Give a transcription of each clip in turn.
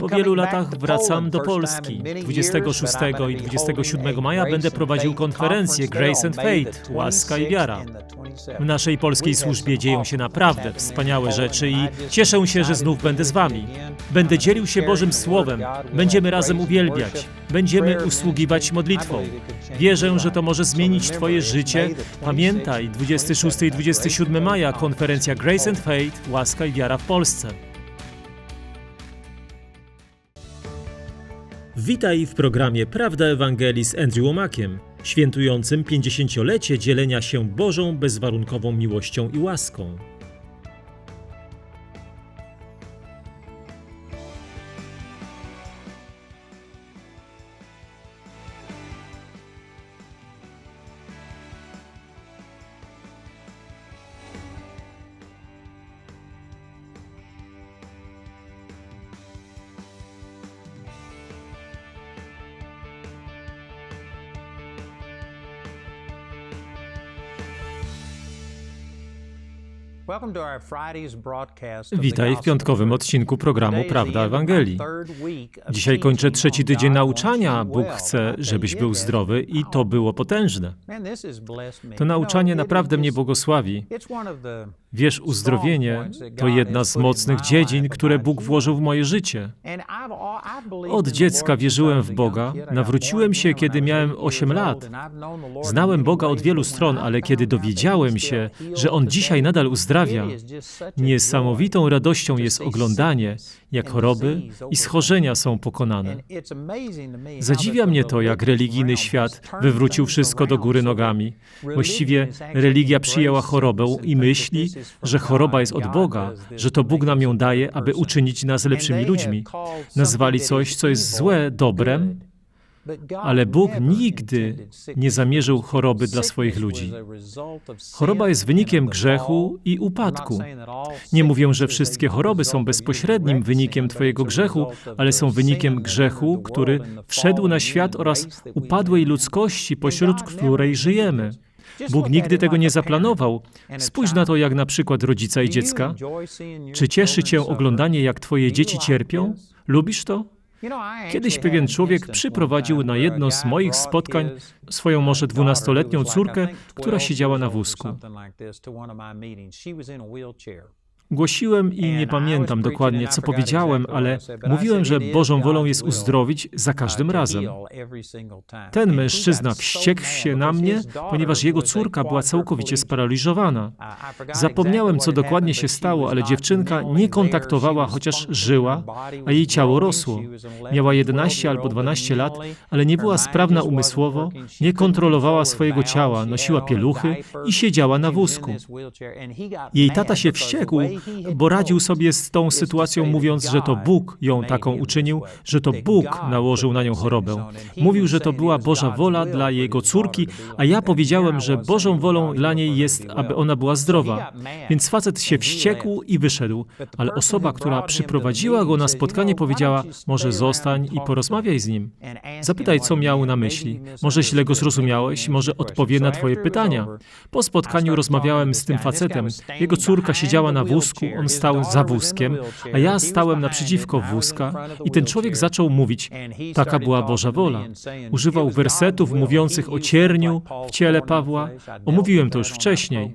Po wielu latach wracam do Polski. 26 i 27 maja będę prowadził konferencję Grace and Faith, łaska i wiara. W naszej polskiej służbie dzieją się naprawdę wspaniałe rzeczy i cieszę się, że znów będę z Wami. Będę dzielił się Bożym Słowem, będziemy razem uwielbiać, będziemy usługiwać modlitwą. Wierzę, że to może zmienić Twoje życie. Pamiętaj, 26 i 27 maja konferencja Grace and Faith, łaska i wiara w Polsce. Witaj w programie Prawda Ewangelii z Andrew Womakiem, świętującym 50-lecie dzielenia się Bożą bezwarunkową miłością i łaską. Witaj w piątkowym odcinku programu Prawda Ewangelii. Dzisiaj kończę trzeci tydzień nauczania. Bóg chce, żebyś był zdrowy i to było potężne. To nauczanie naprawdę mnie błogosławi. Wiesz, uzdrowienie to jedna z mocnych dziedzin, które Bóg włożył w moje życie. Od dziecka wierzyłem w Boga, nawróciłem się, kiedy miałem 8 lat. Znałem Boga od wielu stron, ale kiedy dowiedziałem się, że On dzisiaj nadal uzdrawia, niesamowitą radością jest oglądanie, jak choroby i schorzenia są pokonane. Zadziwia mnie to, jak religijny świat wywrócił wszystko do góry nogami. Właściwie religia przyjęła chorobę i myśli, że choroba jest od Boga, że to Bóg nam ją daje, aby uczynić nas lepszymi ludźmi. Nazwali coś, co jest złe, dobrem, ale Bóg nigdy nie zamierzył choroby dla swoich ludzi. Choroba jest wynikiem grzechu i upadku. Nie mówię, że wszystkie choroby są bezpośrednim wynikiem Twojego grzechu, ale są wynikiem grzechu, który wszedł na świat oraz upadłej ludzkości, pośród której żyjemy. Bóg nigdy tego nie zaplanował. Spójrz na to, jak na przykład rodzica i dziecka. Czy cieszy Cię oglądanie, jak Twoje dzieci cierpią? Lubisz to? Kiedyś pewien człowiek przyprowadził na jedno z moich spotkań swoją może dwunastoletnią córkę, która siedziała na wózku. Głosiłem i nie pamiętam dokładnie, co powiedziałem, ale mówiłem, że Bożą wolą jest uzdrowić za każdym razem. Ten mężczyzna wściekł się na mnie, ponieważ jego córka była całkowicie sparaliżowana. Zapomniałem, co dokładnie się stało, ale dziewczynka nie kontaktowała, chociaż żyła, a jej ciało rosło. Miała 11 albo 12 lat, ale nie była sprawna umysłowo, nie kontrolowała swojego ciała, nosiła pieluchy i siedziała na wózku. Jej tata się wściekł, bo radził sobie z tą sytuacją, mówiąc, że to Bóg ją taką uczynił, że to Bóg nałożył na nią chorobę. Mówił, że to była Boża wola dla jego córki, a ja powiedziałem, że Bożą wolą dla niej jest, aby ona była zdrowa. Więc facet się wściekł i wyszedł, ale osoba, która przyprowadziła go na spotkanie, powiedziała: Może zostań i porozmawiaj z nim. Zapytaj, co miał na myśli. Może źle go zrozumiałeś, może odpowie na Twoje pytania. Po spotkaniu rozmawiałem z tym facetem. Jego córka siedziała na wózku, wózku, on stał za wózkiem, a ja stałem naprzeciwko wózka i ten człowiek zaczął mówić, taka była Boża wola. Używał wersetów mówiących o cierniu w ciele Pawła. Omówiłem to już wcześniej.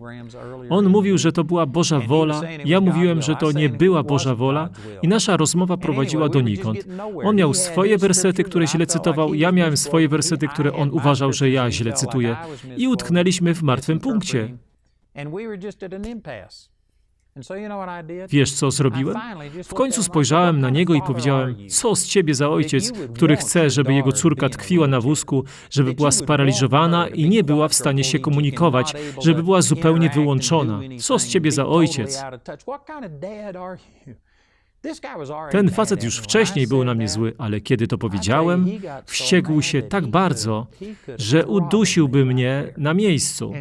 On mówił, że to była Boża wola, ja mówiłem, że to nie była Boża wola i nasza rozmowa prowadziła donikąd. On miał swoje wersety, które źle cytował, ja miałem swoje wersety, które on uważał, że ja źle cytuję i utknęliśmy w martwym punkcie. Wiesz, co zrobiłem? W końcu spojrzałem na niego i powiedziałem: Co z ciebie za ojciec, który chce, żeby jego córka tkwiła na wózku, żeby była sparaliżowana i nie była w stanie się komunikować, żeby była zupełnie wyłączona? Co z ciebie za ojciec? Ten facet już wcześniej był na mnie zły, ale kiedy to powiedziałem, wściekł się tak bardzo, że udusiłby mnie na miejscu.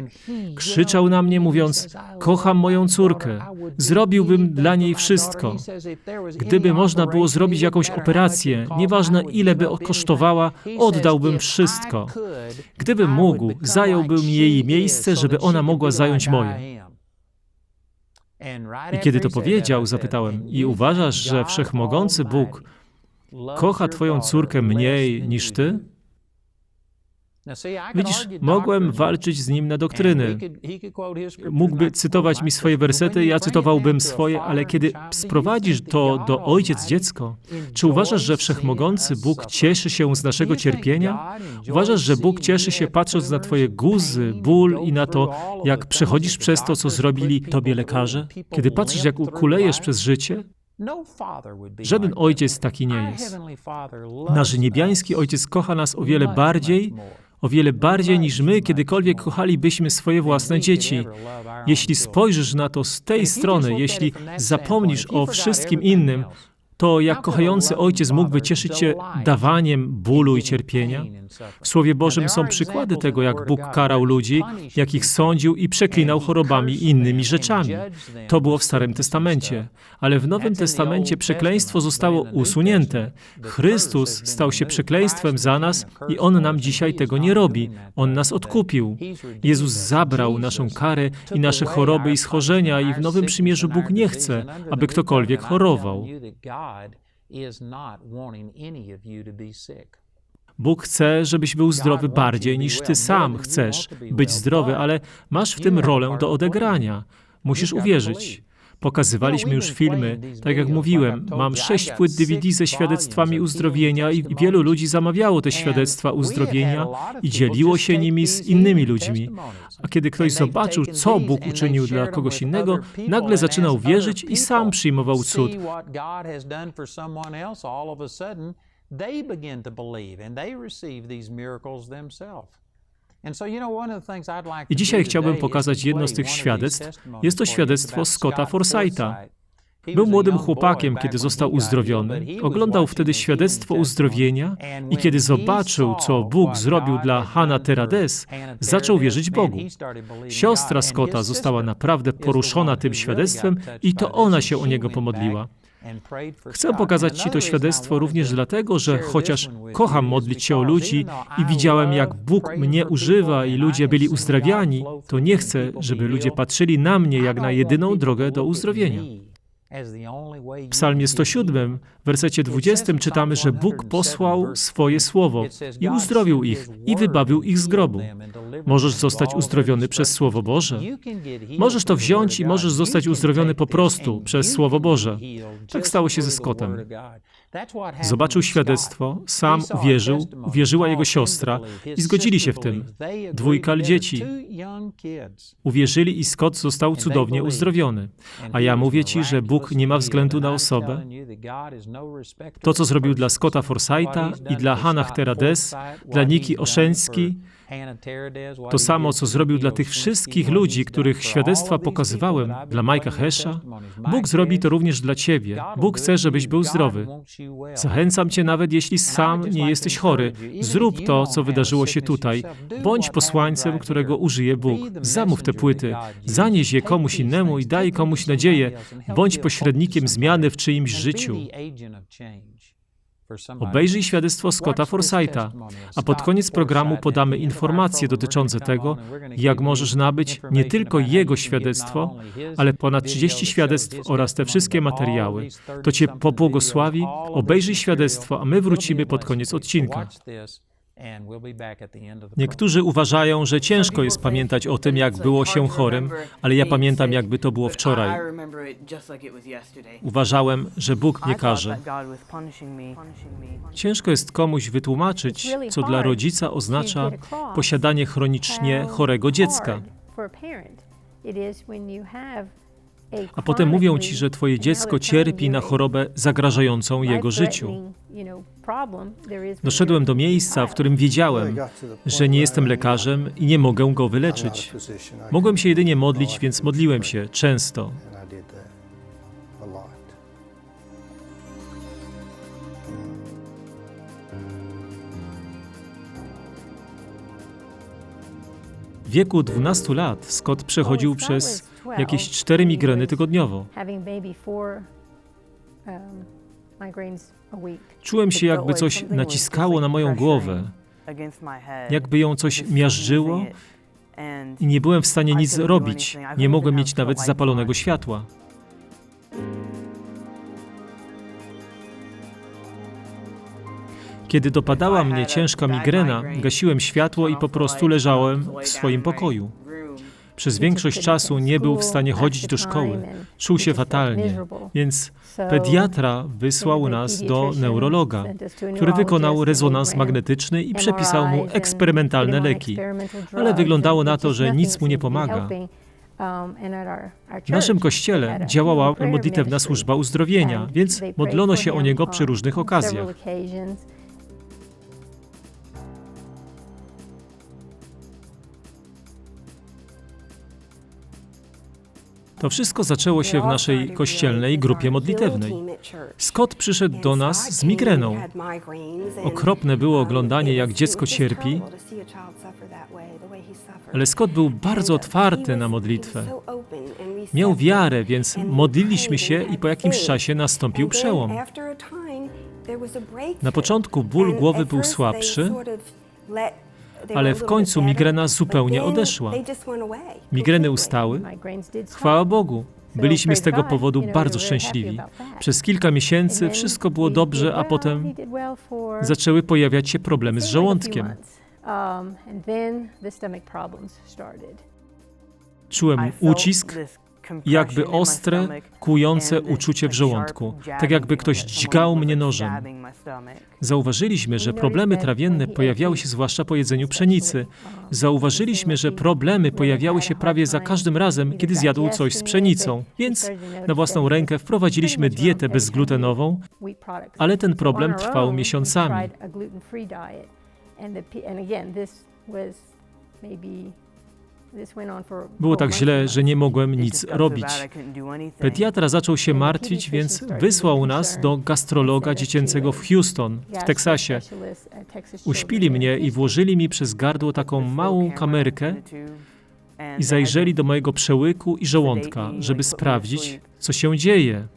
Krzyczał na mnie, mówiąc: Kocham moją córkę, zrobiłbym dla niej wszystko. Gdyby można było zrobić jakąś operację, nieważne ile by kosztowała, oddałbym wszystko. Gdybym mógł, zająłbym jej miejsce, żeby ona mogła zająć moje. I kiedy to powiedział, zapytałem, i uważasz, że wszechmogący Bóg kocha twoją córkę mniej niż ty? Widzisz, mogłem walczyć z nim na doktryny. Mógłby cytować mi swoje wersety, ja cytowałbym swoje, ale kiedy sprowadzisz to do ojciec dziecko, czy uważasz, że wszechmogący Bóg cieszy się z naszego cierpienia? Uważasz, że Bóg cieszy się patrząc na twoje guzy, ból i na to, jak przechodzisz przez to, co zrobili tobie lekarze? Kiedy patrzysz, jak ukulejesz przez życie? Żaden ojciec taki nie jest. Nasz niebiański ojciec kocha nas o wiele bardziej, o wiele bardziej niż my kiedykolwiek kochalibyśmy swoje własne dzieci. Jeśli spojrzysz na to z tej strony, jeśli zapomnisz o wszystkim innym, to jak kochający ojciec mógłby cieszyć się dawaniem bólu i cierpienia? W Słowie Bożym są przykłady tego, jak Bóg karał ludzi, jak ich sądził i przeklinał chorobami i innymi rzeczami. To było w Starym Testamencie, ale w Nowym Testamencie przekleństwo zostało usunięte. Chrystus stał się przekleństwem za nas i On nam dzisiaj tego nie robi. On nas odkupił. Jezus zabrał naszą karę i nasze choroby i schorzenia i w Nowym Przymierzu Bóg nie chce, aby ktokolwiek chorował. Bóg chce, żebyś był zdrowy bardziej niż ty sam chcesz być zdrowy, ale masz w tym rolę do odegrania. Musisz uwierzyć. Pokazywaliśmy już filmy, tak jak mówiłem, mam sześć płyt DVD ze świadectwami uzdrowienia i wielu ludzi zamawiało te świadectwa uzdrowienia i dzieliło się nimi z innymi ludźmi. A kiedy ktoś zobaczył, co Bóg uczynił dla kogoś innego, nagle zaczynał wierzyć i sam przyjmował cud. They begin to believe and they receive these miracles themselves. I dzisiaj chciałbym pokazać jedno z tych świadectw. Jest to świadectwo Scotta Forsytha. Był młodym chłopakiem, kiedy został uzdrowiony. Oglądał wtedy świadectwo uzdrowienia i kiedy zobaczył, co Bóg zrobił dla Hanna Terades, zaczął wierzyć Bogu. Siostra Scotta została naprawdę poruszona tym świadectwem i to ona się o niego pomodliła. Chcę pokazać Ci to świadectwo również dlatego, że chociaż kocham modlić się o ludzi i widziałem, jak Bóg mnie używa i ludzie byli uzdrawiani, to nie chcę, żeby ludzie patrzyli na mnie jak na jedyną drogę do uzdrowienia. W Psalmie 107, w wersecie 20 czytamy, że Bóg posłał swoje słowo i uzdrowił ich i wybawił ich z grobu. Możesz zostać uzdrowiony przez Słowo Boże. Możesz to wziąć i możesz zostać uzdrowiony po prostu przez Słowo Boże. Tak stało się ze Scottem. Zobaczył świadectwo, sam uwierzył, uwierzyła jego siostra i zgodzili się w tym. Dwójka dzieci. Uwierzyli i Scott został cudownie uzdrowiony. A ja mówię Ci, że Bóg nie ma względu na osobę. To, co zrobił dla Scotta Forsytha i dla Hannah Terades, dla Niki Oszeński, to samo, co zrobił dla tych wszystkich ludzi, których świadectwa pokazywałem, dla Majka Hesha, Bóg zrobi to również dla Ciebie. Bóg chce, żebyś był zdrowy. Zachęcam Cię, nawet jeśli sam nie jesteś chory, zrób to, co wydarzyło się tutaj. Bądź posłańcem, którego użyje Bóg. Zamów te płyty, zanieś je komuś innemu i daj komuś nadzieję. Bądź pośrednikiem zmiany w czyimś życiu. Obejrzyj świadectwo Scotta Forsytha, a pod koniec programu podamy informacje dotyczące tego, jak możesz nabyć nie tylko jego świadectwo, ale ponad 30 świadectw oraz te wszystkie materiały. To Cię pobłogosławi. Obejrzyj świadectwo, a my wrócimy pod koniec odcinka. Niektórzy uważają, że ciężko jest pamiętać o tym, jak było się chorym, ale ja pamiętam, jakby to było wczoraj. Uważałem, że Bóg mnie karze. Ciężko jest komuś wytłumaczyć, co dla rodzica oznacza posiadanie chronicznie chorego dziecka. A potem mówią ci, że twoje dziecko cierpi na chorobę zagrażającą jego życiu. Doszedłem do miejsca, w którym wiedziałem, że nie jestem lekarzem i nie mogę go wyleczyć. Mogłem się jedynie modlić, więc modliłem się często. W wieku 12 lat Scott przechodził przez jakieś cztery migreny tygodniowo. Czułem się, jakby coś naciskało na moją głowę, jakby ją coś miażdżyło i nie byłem w stanie nic robić. Nie mogłem mieć nawet zapalonego światła. Kiedy dopadała mnie ciężka migrena, gasiłem światło i po prostu leżałem w swoim pokoju. Przez większość czasu nie był w stanie chodzić do szkoły. Czuł się fatalnie, więc pediatra wysłał nas do neurologa, który wykonał rezonans magnetyczny i przepisał mu eksperymentalne leki. Ale wyglądało na to, że nic mu nie pomaga. W naszym kościele działała modlitewna służba uzdrowienia, więc modlono się o niego przy różnych okazjach. To wszystko zaczęło się w naszej kościelnej grupie modlitewnej. Scott przyszedł do nas z migreną. Okropne było oglądanie, jak dziecko cierpi, ale Scott był bardzo otwarty na modlitwę. Miał wiarę, więc modliliśmy się i po jakimś czasie nastąpił przełom. Na początku ból głowy był słabszy, ale w końcu migrena zupełnie odeszła. Migreny ustały. Chwała Bogu. Byliśmy z tego powodu bardzo szczęśliwi. Przez kilka miesięcy wszystko było dobrze, a potem zaczęły pojawiać się problemy z żołądkiem. Czułem ucisk, jakby ostre, kłujące uczucie w żołądku, tak jakby ktoś dźgał mnie nożem. Zauważyliśmy, że problemy trawienne pojawiały się zwłaszcza po jedzeniu pszenicy. Zauważyliśmy, że problemy pojawiały się prawie za każdym razem, kiedy zjadł coś z pszenicą. Więc na własną rękę wprowadziliśmy dietę bezglutenową, ale ten problem trwał miesiącami. Było tak źle, że nie mogłem nic robić. Pediatra zaczął się martwić, więc wysłał nas do gastrologa dziecięcego w Houston, w Teksasie. Uśpili mnie i włożyli mi przez gardło taką małą kamerkę i zajrzeli do mojego przełyku i żołądka, żeby sprawdzić, co się dzieje.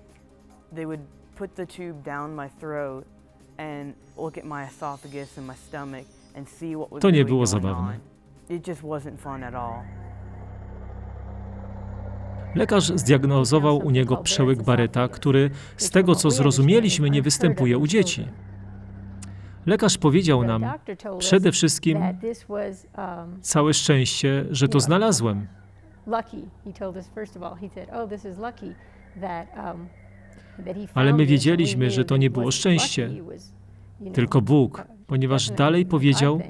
To nie było zabawne. Lekarz zdiagnozował u niego przełyk Bareta, który z tego co zrozumieliśmy nie występuje u dzieci. Lekarz powiedział nam przede wszystkim całe szczęście, że to znalazłem. Ale my wiedzieliśmy, że to nie było szczęście, tylko Bóg, ponieważ dalej powiedział,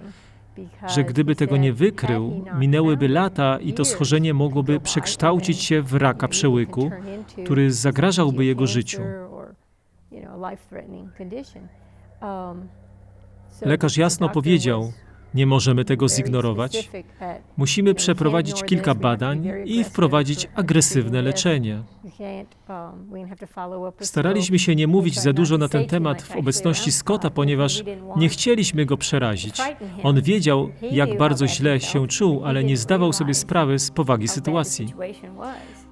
że gdyby tego nie wykrył, minęłyby lata i to schorzenie mogłoby przekształcić się w raka przełyku, który zagrażałby jego życiu. Lekarz jasno powiedział, nie możemy tego zignorować. Musimy przeprowadzić kilka badań i wprowadzić agresywne leczenie. Staraliśmy się nie mówić za dużo na ten temat w obecności Scotta, ponieważ nie chcieliśmy go przerazić. On wiedział, jak bardzo źle się czuł, ale nie zdawał sobie sprawy z powagi sytuacji.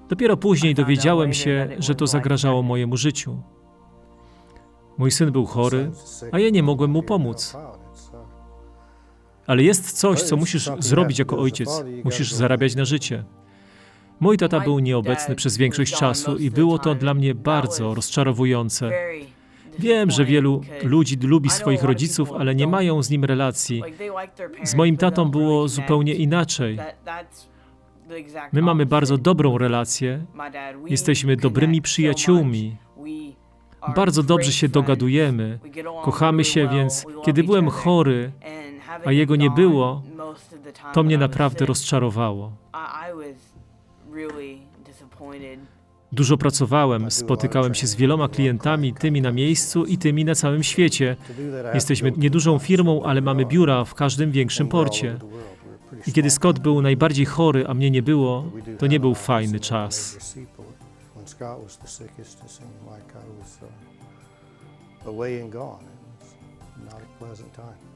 Dopiero później dowiedziałem się, że to zagrażało mojemu życiu. Mój syn był chory, a ja nie mogłem mu pomóc. Ale jest coś, co musisz zrobić jako ojciec. Musisz zarabiać na życie. Mój tata był nieobecny przez większość czasu i było to dla mnie bardzo rozczarowujące. Wiem, że wielu ludzi lubi swoich rodziców, ale nie mają z nim relacji. Z moim tatą było zupełnie inaczej. My mamy bardzo dobrą relację, jesteśmy dobrymi przyjaciółmi. Bardzo dobrze się dogadujemy, kochamy się, więc kiedy byłem chory, a jego nie było, to mnie naprawdę rozczarowało. Dużo pracowałem, spotykałem się z wieloma klientami, tymi na miejscu i tymi na całym świecie. Jesteśmy niedużą firmą, ale mamy biura w każdym większym porcie. I kiedy Scott był najbardziej chory, a mnie nie było, to nie był fajny czas. Away and gone. It was not a pleasant time.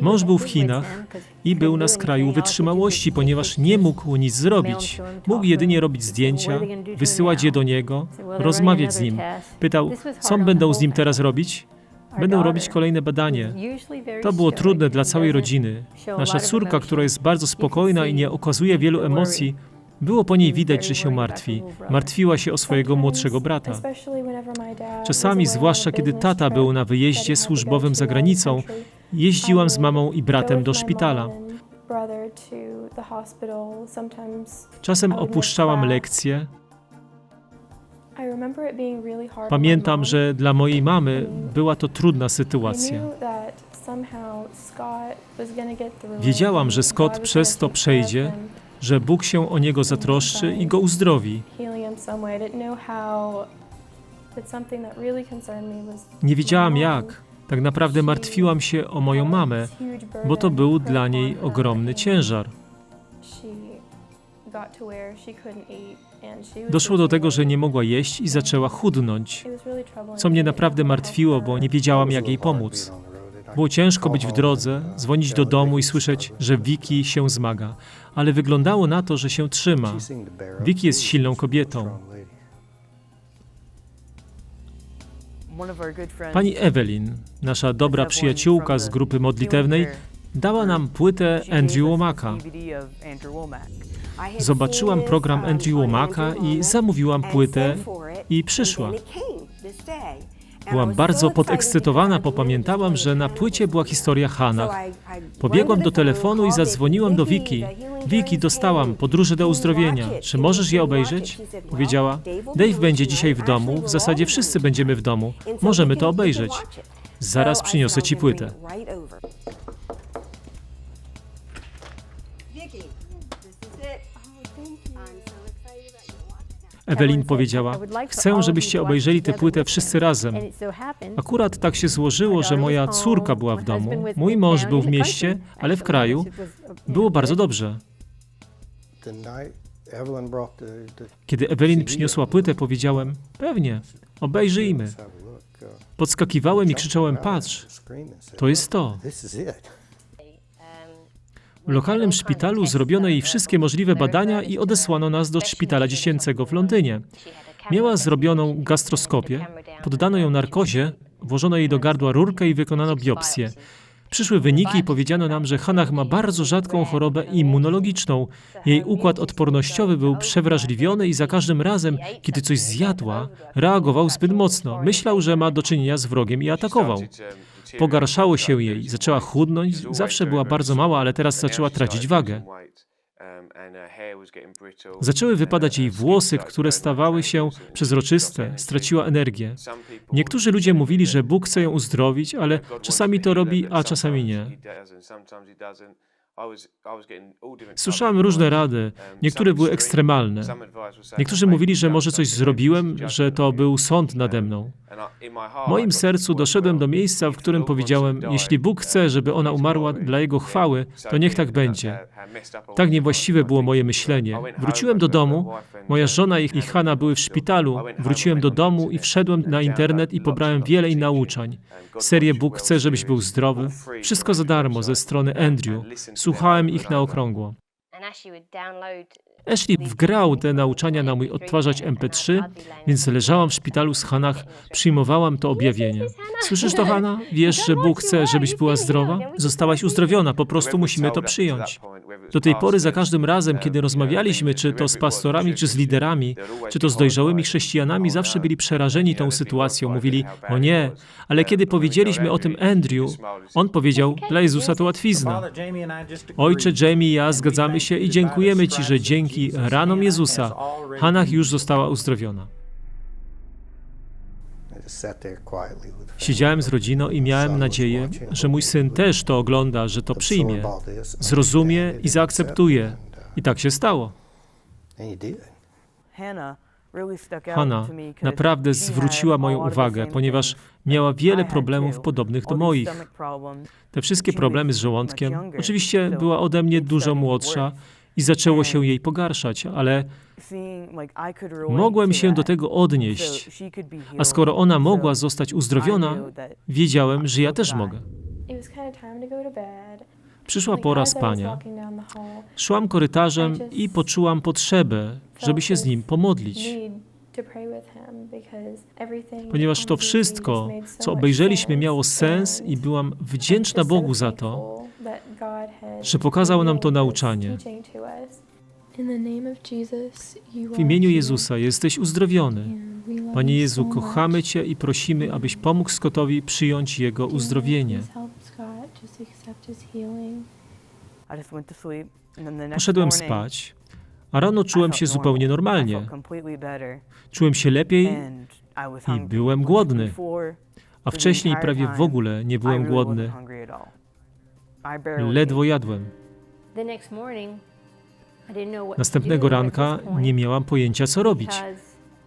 Mąż był w Chinach i był na skraju wytrzymałości, ponieważ nie mógł nic zrobić. Mógł jedynie robić zdjęcia, wysyłać je do niego, rozmawiać z nim. Pytał, co będą z nim teraz robić? Będą robić kolejne badanie. To było trudne dla całej rodziny. Nasza córka, która jest bardzo spokojna i nie okazuje wielu emocji, Było po niej widać, że się martwi. Martwiła się o swojego młodszego brata. Czasami, zwłaszcza kiedy tata był na wyjeździe służbowym za granicą, jeździłam z mamą i bratem do szpitala. Czasem opuszczałam lekcje. Pamiętam, że dla mojej mamy była to trudna sytuacja. Wiedziałam, że Scott przez to przejdzie, że Bóg się o niego zatroszczy i go uzdrowi. Nie wiedziałam jak. Tak naprawdę martwiłam się o moją mamę, bo to był dla niej ogromny ciężar. Doszło do tego, że nie mogła jeść i zaczęła chudnąć, co mnie naprawdę martwiło, bo nie wiedziałam, jak jej pomóc. Było ciężko być w drodze, dzwonić do domu i słyszeć, że Vicky się zmaga, ale wyglądało na to, że się trzyma. Vicky jest silną kobietą. Pani Evelyn, nasza dobra przyjaciółka z grupy modlitewnej, dała nam płytę Andrew Womaka. Zobaczyłam program Andrew Womaka i zamówiłam płytę i przyszła. Byłam bardzo podekscytowana, bo pamiętałam, że na płycie była historia Hanach. Pobiegłam do telefonu i zadzwoniłam do Wiki. Wiki, dostałam podróże do uzdrowienia. Czy możesz je obejrzeć? Powiedziała. Dave będzie dzisiaj w domu, w zasadzie wszyscy będziemy w domu. Możemy to obejrzeć. Zaraz przyniosę ci płytę. Ewelin powiedziała, chcę, żebyście obejrzeli tę płytę wszyscy razem. Akurat tak się złożyło, że moja córka była w domu, mój mąż był w mieście, ale w kraju. Było bardzo dobrze. Kiedy Ewelin przyniosła płytę, powiedziałem, pewnie, obejrzyjmy. Podskakiwałem i krzyczałem, patrz, to jest to. W lokalnym szpitalu zrobiono jej wszystkie możliwe badania i odesłano nas do szpitala dziecięcego w Londynie. Miała zrobioną gastroskopię, poddano ją narkozie, włożono jej do gardła rurkę i wykonano biopsję. Przyszły wyniki i powiedziano nam, że Hanach ma bardzo rzadką chorobę immunologiczną. Jej układ odpornościowy był przewrażliwiony i za każdym razem, kiedy coś zjadła, reagował zbyt mocno. Myślał, że ma do czynienia z wrogiem i atakował. Pogarszało się jej, zaczęła chudnąć, zawsze była bardzo mała, ale teraz zaczęła tracić wagę. Zaczęły wypadać jej włosy, które stawały się przezroczyste, straciła energię. Niektórzy ludzie mówili, że Bóg chce ją uzdrowić, ale czasami to robi, a czasami nie. Słyszałem różne rady, niektóre były ekstremalne. Niektórzy mówili, że może coś zrobiłem, że to był sąd nade mną. W moim sercu doszedłem do miejsca, w którym powiedziałem, jeśli Bóg chce, żeby ona umarła dla Jego chwały, to niech tak będzie. Tak niewłaściwe było moje myślenie. Wróciłem do domu, moja żona i Hanna były w szpitalu, wróciłem do domu i wszedłem na internet i pobrałem wiele i nauczań. Serię Bóg chce, żebyś był zdrowy. Wszystko za darmo ze strony Andrew. Słuchałem ich na okrągło. Ashley wgrał te nauczania na mój odtwarzacz MP3, więc leżałam w szpitalu z Hanach, przyjmowałam to objawienie. Słyszysz to, Hanna? Wiesz, że Bóg chce, żebyś była zdrowa? Zostałaś uzdrowiona, po prostu musimy to przyjąć. Do tej pory za każdym razem, kiedy rozmawialiśmy, czy to z pastorami, czy z liderami, czy to z dojrzałymi chrześcijanami, zawsze byli przerażeni tą sytuacją. Mówili, o nie, ale kiedy powiedzieliśmy o tym Andrew, on powiedział, dla Jezusa to łatwizna. Ojcze Jamie i ja zgadzamy się i dziękujemy Ci, że dzięki ranom Jezusa Hanach już została uzdrowiona. Siedziałem z rodziną i miałem nadzieję, że mój syn też to ogląda, że to przyjmie, zrozumie i zaakceptuje. I tak się stało. Hanna naprawdę zwróciła moją uwagę, ponieważ miała wiele problemów podobnych do moich. Te wszystkie problemy z żołądkiem. Oczywiście była ode mnie dużo młodsza i zaczęło się jej pogarszać, ale mogłem się do tego odnieść. A skoro ona mogła zostać uzdrowiona, wiedziałem, że ja też mogę. Przyszła pora spania. Szłam korytarzem i poczułam potrzebę, żeby się z nim pomodlić. Ponieważ to wszystko, co obejrzeliśmy, miało sens i byłam wdzięczna Bogu za to, że pokazał nam to nauczanie. W imieniu Jezusa jesteś uzdrowiony. Panie Jezu, kochamy Cię i prosimy, abyś pomógł Scottowi przyjąć jego uzdrowienie. Poszedłem spać, a rano czułem się zupełnie normalnie. Czułem się lepiej i byłem głodny, a wcześniej prawie w ogóle nie byłem głodny. Ledwo jadłem. Następnego ranka nie miałam pojęcia, co robić,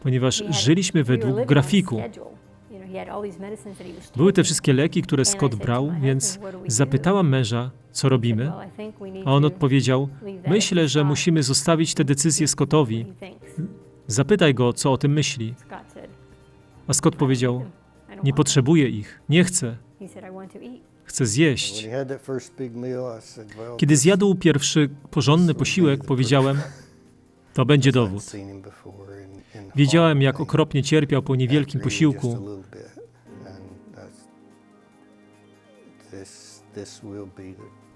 ponieważ żyliśmy według grafiku. Były te wszystkie leki, które Scott brał, więc zapytałam męża, co robimy, a on odpowiedział: Myślę, że musimy zostawić tę decyzję Scottowi. Zapytaj go, co o tym myśli. A Scott powiedział: Nie potrzebuję ich, nie chcę, chcę zjeść. Kiedy zjadł pierwszy porządny posiłek, powiedziałem: To będzie dowód. Wiedziałem, jak okropnie cierpiał po niewielkim posiłku.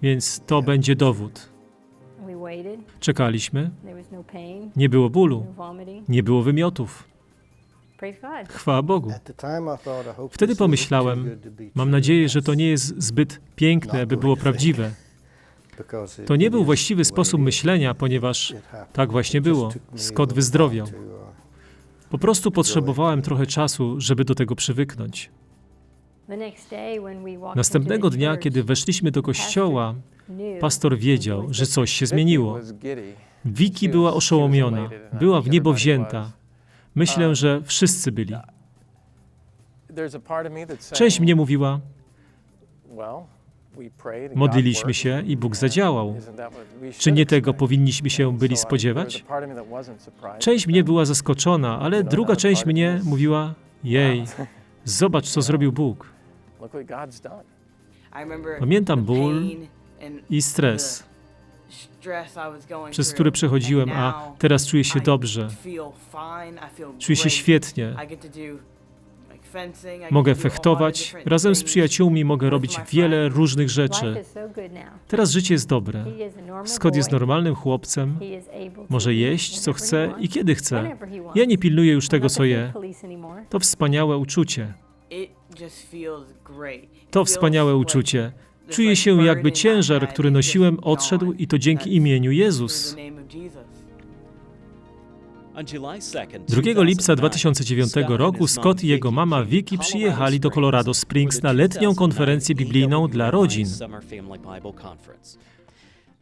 Więc to będzie dowód. Czekaliśmy, nie było bólu, nie było wymiotów. Chwała Bogu. Wtedy pomyślałem, mam nadzieję, że to nie jest zbyt piękne, by było prawdziwe. To nie był właściwy sposób myślenia, ponieważ tak właśnie było. Scott wyzdrowiał. Po prostu potrzebowałem trochę czasu, żeby do tego przywyknąć. Następnego dnia, kiedy weszliśmy do kościoła, pastor wiedział, że coś się zmieniło. Wiki była oszołomiona, była w niebo wzięta. Myślę, że wszyscy byli. Część mnie mówiła, modliliśmy się i Bóg zadziałał. Czy nie tego powinniśmy się byli spodziewać? Część mnie była zaskoczona, ale druga część mnie mówiła, jej, zobacz, co zrobił Bóg. Pamiętam ból i stres, przez który przechodziłem, a teraz czuję się dobrze. Czuję się świetnie. Mogę fechtować, razem z przyjaciółmi mogę robić wiele różnych rzeczy. Teraz życie jest dobre. Scott jest normalnym chłopcem, może jeść, co chce i kiedy chce. Ja nie pilnuję już tego, co je. To wspaniałe uczucie. To wspaniałe uczucie. Czuję się, jakby ciężar, który nosiłem, odszedł i to dzięki imieniu Jezus. 2 lipca 2009 roku Scott i jego mama Vicky przyjechali do Colorado Springs na letnią konferencję biblijną dla rodzin.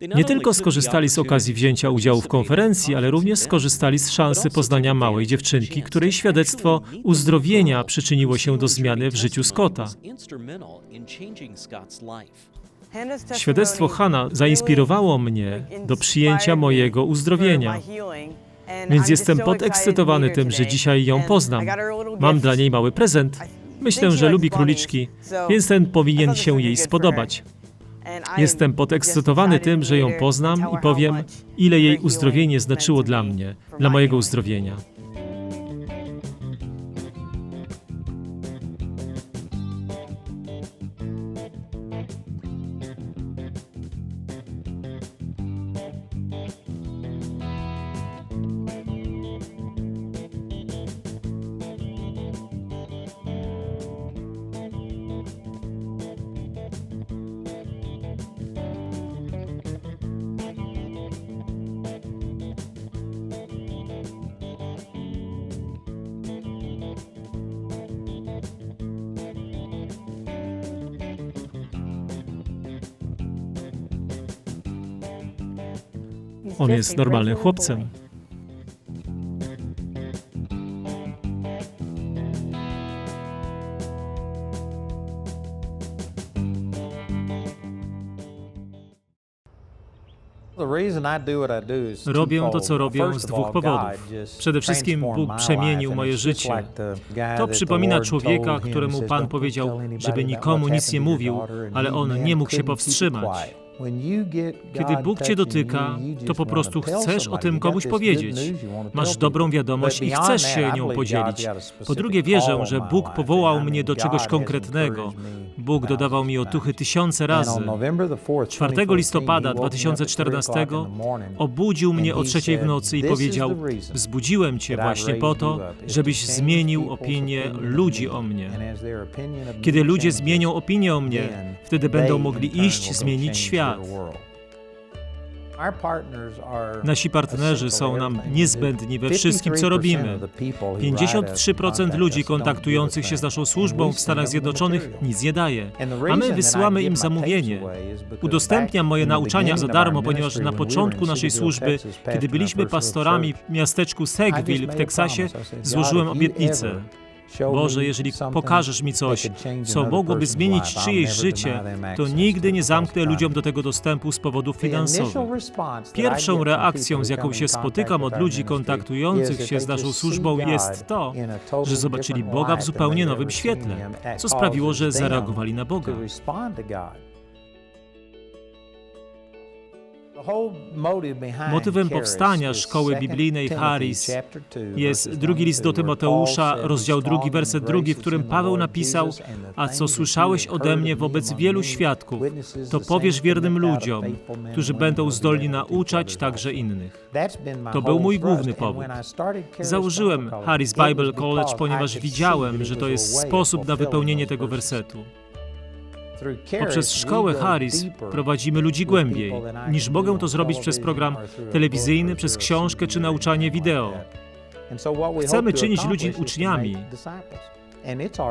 Nie tylko skorzystali z okazji wzięcia udziału w konferencji, ale również skorzystali z szansy poznania małej dziewczynki, której świadectwo uzdrowienia przyczyniło się do zmiany w życiu Scotta. Świadectwo Hanna zainspirowało mnie do przyjęcia mojego uzdrowienia. Więc jestem podekscytowany tym, że dzisiaj ją poznam. Mam dla niej mały prezent. Myślę, że lubi króliczki, więc ten powinien się jej spodobać. Jestem podekscytowany tym, że ją poznam i powiem, ile jej uzdrowienie znaczyło dla mnie, dla mojego uzdrowienia. On jest normalnym chłopcem. Robię to, co robię z dwóch powodów. Przede wszystkim Bóg przemienił moje życie. To przypomina człowieka, któremu Pan powiedział, żeby nikomu nic nie mówił, ale on nie mógł się powstrzymać. Kiedy Bóg Cię dotyka, to po prostu chcesz o tym komuś powiedzieć. Masz dobrą wiadomość i chcesz się nią podzielić. Po drugie, wierzę, że Bóg powołał mnie do czegoś konkretnego. Bóg dodawał mi otuchy tysiące razy. 4 listopada 2014 obudził mnie o trzeciej w nocy i powiedział: Wzbudziłem cię właśnie po to, żebyś zmienił opinię ludzi o mnie. Kiedy ludzie zmienią opinię o mnie, wtedy będą mogli iść zmienić świat. Nasi partnerzy są nam niezbędni we wszystkim, co robimy. 53% ludzi kontaktujących się z naszą służbą w Stanach Zjednoczonych nic nie daje, a my wysyłamy im zamówienie. Udostępniam moje nauczania za darmo, ponieważ na początku naszej służby, kiedy byliśmy pastorami w miasteczku Sackville w Teksasie, złożyłem obietnicę. Boże, jeżeli pokażesz mi coś, co mogłoby zmienić czyjeś życie, to nigdy nie zamknę ludziom do tego dostępu z powodów finansowych. Pierwszą reakcją, z jaką się spotykam od ludzi kontaktujących się z naszą służbą, jest to, że zobaczyli Boga w zupełnie nowym świetle, co sprawiło, że zareagowali na Boga. Motywem powstania szkoły biblijnej Harris jest drugi list do Tymoteusza, rozdział drugi, werset drugi, w którym Paweł napisał: A co słyszałeś ode mnie wobec wielu świadków, to powiesz wiernym ludziom, którzy będą zdolni nauczać także innych. To był mój główny powód. Założyłem Harris Bible College, ponieważ widziałem, że to jest sposób na wypełnienie tego wersetu. Poprzez szkołę Harris prowadzimy ludzi głębiej, niż mogę to zrobić przez program telewizyjny, przez książkę czy nauczanie wideo. Chcemy czynić ludzi uczniami.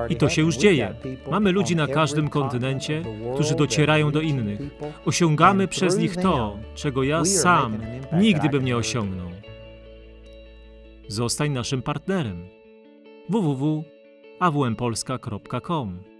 I to się już dzieje. Mamy ludzi na każdym kontynencie, którzy docierają do innych. Osiągamy przez nich to, czego ja sam nigdy bym nie osiągnął. Zostań naszym partnerem. www.awmpolska.com